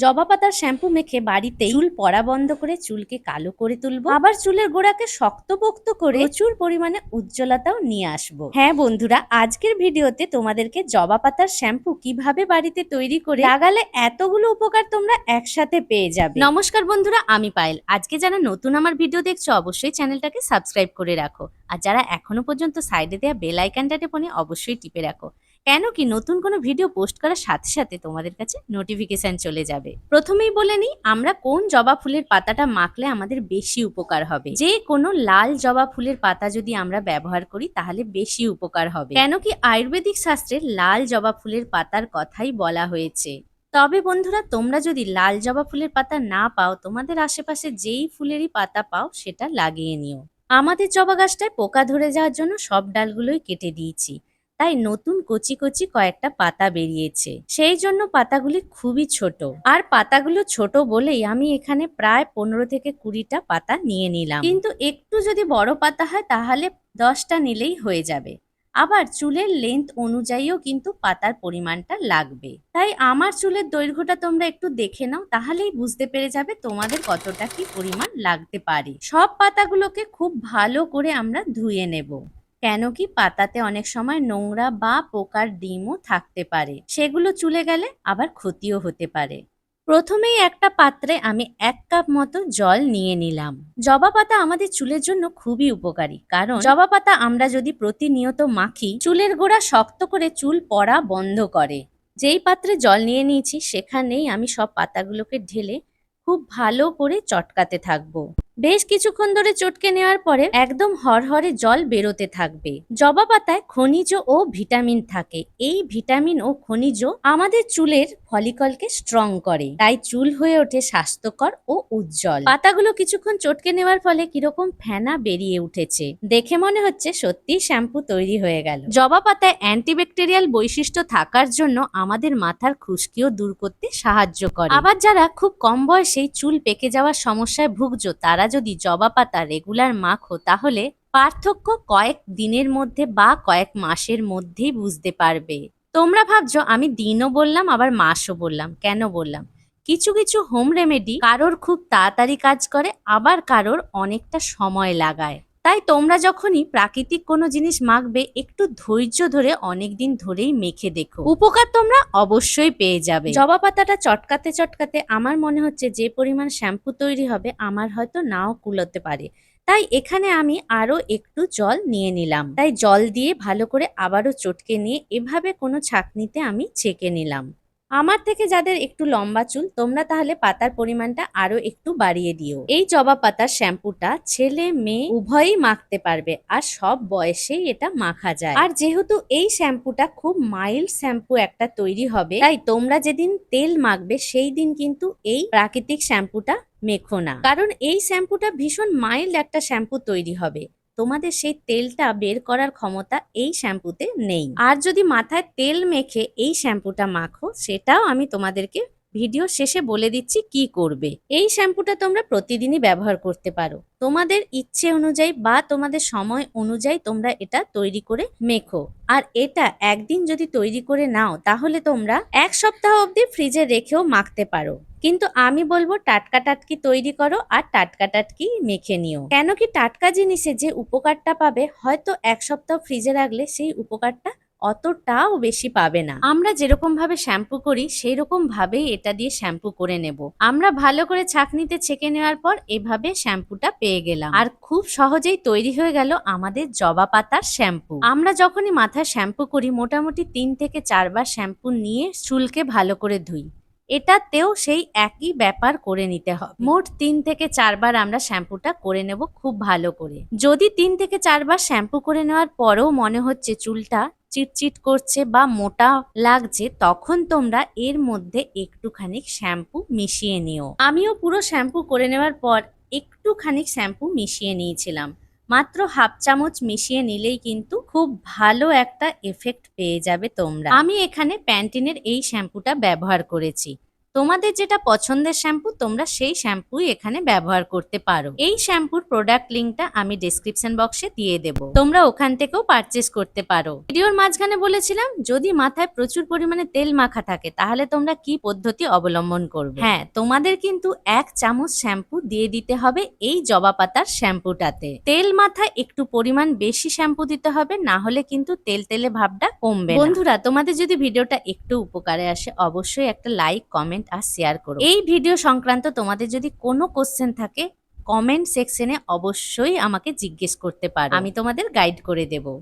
জবা পাতার শ্যাম্পু মেখে বাড়িতে চুল পড়া বন্ধ করে চুলকে কালো করে তুলবো। আবার চুলের গোড়াকে শক্তপোক্ত করে প্রচুর পরিমাণে উজ্জ্বলতাও নিয়ে আসব। হ্যাঁ বন্ধুরা, আজকের ভিডিওতে তোমাদেরকে জবা পাতার শ্যাম্পু কীভাবে বাড়িতে তৈরি করে লাগালে এতগুলো উপকার তোমরা একসাথে পেয়ে যাবে। নমস্কার বন্ধুরা, আমি পায়েল। আজকে যারা নতুন আমার ভিডিও দেখছ, অবশ্যই চ্যানেলটাকে সাবস্ক্রাইব করে রাখো। আর যারা এখনও পর্যন্ত সাইডে দেওয়া বেল আইকনটা টেপনে অবশ্যই টিপে রাখো। কেন কি নতুন কোনো ভিডিও পোস্ট করার সাথে সাথে তোমাদের কাছে নোটিফিকেশন চলে যাবে। প্রথমেই বলে নিই, আমরা কোন জবা ফুলের পাতাটা মাখলে আমাদের বেশি উপকার হবে? যে কোনো লাল জবা ফুলের পাতা যদি আমরা ব্যবহার করি, তাহলে বেশি উপকার হবে। কেন কি আয়ুর্বেদিক শাস্ত্রে লাল জবা ফুলের পাতার কথাই বলা হয়েছে। তবে বন্ধুরা, তোমরা যদি লাল জবা ফুলের পাতা না পাও, তোমাদের আশেপাশে যেই ফুলেরই পাতা পাও, সেটা লাগিয়ে নিও। আমাদের জবা গাছটায় পোকা ধরে যাওয়ার জন্য সব ডালগুলোই কেটে দিয়েছি। তাই নতুন কচি কচি কয়েকটা পাতা বেরিয়েছে। সেই জন্য পাতাগুলি খুবই ছোট। আর পাতাগুলো ছোট বলেই আমি এখানে প্রায় পনেরো থেকে কুড়িটা পাতা নিয়ে নিলাম। কিন্তু একটু যদি বড় পাতা হয় তাহলে দশটা নিলেই হয়ে যাবে। আবার চুলের লেন্থ অনুযায়ীও কিন্তু পাতার পরিমাণটা লাগবে। তাই আমার চুলের দৈর্ঘ্যটা তোমরা একটু দেখে নাও, তাহলেই বুঝতে পেরে যাবে তোমাদের কতটা কি পরিমাণ লাগতে পারে। সব পাতাগুলোকে খুব ভালো করে আমরা ধুয়ে নেব। কেন কি পাতাতে অনেক সময় নোংরা বা পোকার ডিমও থাকতে পারে। সেগুলো চুলে গেলে আবার ক্ষতিও হতে পারে। প্রথমেই একটা পাত্রে আমি এক কাপ মতো জল নিয়ে নিলাম। জবা পাতা আমাদের চুলের জন্য খুবই উপকারী, কারণ জবা পাতা আমরা যদি প্রতিনিয়ত মাখি, চুলের গোড়া শক্ত করে চুল পড়া বন্ধ করে। যেই পাত্রে জল নিয়ে নিয়েছি, সেখানেই আমি সব পাতাগুলোকে ঢেলে খুব ভালো করে চটকাতে থাকব। বেশ কিছুক্ষণ ধরে চটকে নেওয়ার পরে একদম হরহরে জল বেরোতে থাকবে। জবা পাতায় খনিজ ও ভিটামিন থাকে। এই ভিটামিন ও খনিজ আমাদের চুলের ফলিকলকে স্ট্রং করে। তাই চুল হয়ে ওঠে স্বাস্থ্যকর ও উজ্জ্বল। পাতাগুলো কিছুক্ষণ চটকে নেওয়ার ফলে কীরকম ফেনা বেরিয়ে উঠেছে। দেখে মনে হচ্ছে সত্যি শ্যাম্পু তৈরি হয়ে গেল। জবা পাতায় অ্যান্টিব্যাকটেরিয়াল বৈশিষ্ট্য থাকার জন্য আমাদের মাথার খুশকিও দূর করতে সাহায্য করে। আবার যারা খুব কম বয়সেই চুল পেকে যাওয়ার সমস্যায় ভুগছো, তারা যদি জবা পাতা রেগুলার মাখো, তাহলে পার্থক্য কয়েক দিনের মধ্যে বা কয়েক মাসের মধ্যেই বুঝতে পারবে। তোমরা ভাবছ, আমি দিনও বললাম, আবার মাসও বললাম, কেন বললাম? কিছু কিছু হোম রেমেডি কারোর খুব তাড়াতাড়ি কাজ করে, আবার কারোর অনেকটা সময় লাগায়। তাই তোমরা যখনই প্রাকৃতিক কোনো জিনিস মাখবে, একটু ধৈর্য ধরে অনেক দিন ধরেই মেখে দেখো। উপকার তোমরা অবশ্যই পেয়ে যাবে। জবা পাতাটা চটকাতে চটকাতে আমার মনে হচ্ছে যে পরিমাণ শ্যাম্পু তৈরি হবে, আমার হয়তো নাও কুলোতে পারে। তাই এখানে আমি আরও একটু জল নিয়ে নিলাম। তাই জল দিয়ে ভালো করে আবারও চটকে নিয়ে এভাবে কোনো ছাকনিতে আমি ছেঁকে নিলাম। আমার থেকে যাদের একটু লম্বা চুল, তোমরা তাহলে পাতার পরিমাণটা আরও একটু বাড়িয়ে দিও। এই জবা পাতার শ্যাম্পুটা ছেলে, মেয়ে উভয়ই মাখতে পারবে, আর সব বয়সেই এটা মাখা যায়। আর যেহেতু এই শ্যাম্পুটা খুব মাইল্ড শ্যাম্পু একটা তৈরি হবে, তাই তোমরা যেদিন তেল মাখবে, সেই দিন কিন্তু এই প্রাকৃতিক শ্যাম্পুটা মেখো না। কারণ এই শ্যাম্পুটা ভীষণ মাইল্ড একটা শ্যাম্পু তৈরি হবে। তোমাদের সেই তেলটা বের করার ক্ষমতা এই শ্যাম্পুতে নেই। আর যদি মাথায় তেল মেখে এই শ্যাম্পুটা মাখো, সেটাও আমি তোমাদেরকে ভিডিও শেষে বলে দিচ্ছি কি করবে। এই শ্যাম্পুটা তোমরা প্রতিদিনই ব্যবহার করতে পারো। তোমাদের ইচ্ছে অনুযায়ী বা তোমাদের সময় অনুযায়ী তোমরা এটা তৈরি করে মেখো। আর এটা একদিন যদি তৈরি করে নাও, তাহলে তোমরা এক সপ্তাহ অবধি ফ্রিজে রেখেও মাখতে পারো। কিন্তু আমি বলব টাটকা টাটকি তৈরি করো আর টাটকা টাটকি মেখে নিও। কেন কি টাটকা জিনিসে যে উপকারটা পাবে, হয়তো এক সপ্তাহ ফ্রিজে রাখলে সেই উপকারটা অতটাও বেশি পাবে না। আমরা যেরকম ভাবে শ্যাম্পু করি সেই রকম ভাবেই এটা দিয়ে শ্যাম্পু করে নেব। আমরা ভালো করে ছাকনিতে ছেঁকে নেওয়ার পর এভাবে শ্যাম্পুটা পেয়ে গেলাম। আর খুব সহজেই তৈরি হয়ে গেল আমাদের জবা পাতার শ্যাম্পু। আমরা যখনই মাথায় শ্যাম্পু করি, মোটামুটি তিন থেকে চারবার শ্যাম্পু নিয়ে চুলকে ভালো করে ধুই। এটাতেও সেই একই ব্যাপার করে নিতে হবে। মোট তিন থেকে চারবার আমরা শ্যাম্পুটা করে নেব খুব ভালো করে। যদি তিন থেকে চারবার শ্যাম্পু করে নেওয়ার পরেও মনে হচ্ছে চুলটা চিটচিট করছে বা মোটা লাগছে, তখন তোমরা এর মধ্যে একটুখানি শ্যাম্পু মিশিয়ে নিও। আমিও পুরো শ্যাম্পু করে নেওয়ার পর একটুখানি শ্যাম্পু মিশিয়ে নিয়েছিলাম। মাত্র হাফ চামচ মিশিয়ে নিলেই কিন্তু খুব ভালো একটা এফেক্ট পেয়ে যাবে তোমরা। আমি এখানে প্যান্টিনের এই শ্যাম্পুটা ব্যবহার করেছি। তোমাদের যেটা পছন্দের শ্যাম্পু, তোমরা সেই শ্যাম্পুই এখানে ব্যবহার করতে পারো। এই শ্যাম্পুর প্রোডাক্ট লিঙ্কটা আমি ডেসক্রিপশন বক্সে দিয়ে দেবো। তোমরা ওখান থেকেও পারচেস করতে পারো। ভিডিওর মাঝখানে বলেছিলাম, যদি মাথায় প্রচুর পরিমাণে তেল মাখা থাকে, তাহলে তোমরা কি পদ্ধতি অবলম্বন করবে? হ্যাঁ তোমাদের কিন্তু এক চামচ শ্যাম্পু দিয়ে দিতে হবে এই জবা পাতার শ্যাম্পুটাতে। তেল মাথায় একটু পরিমাণ বেশি শ্যাম্পু দিতে হবে, না হলে কিন্তু তেল তেলে ভাবটা কমবে বন্ধুরা, তোমাদের যদি ভিডিওটা একটু উপকারে আসে, অবশ্যই একটা লাইক কমেন্ট আর শেয়ার করো। এই ভিডিও সংক্রান্ত তোমাদের যদি কোনো কোশ্চেন থাকে কমেন্ট সেকশনে অবশ্যই আমাকে জিজ্ঞেস করতে পারো। আমি তোমাদের গাইড করে দেবো।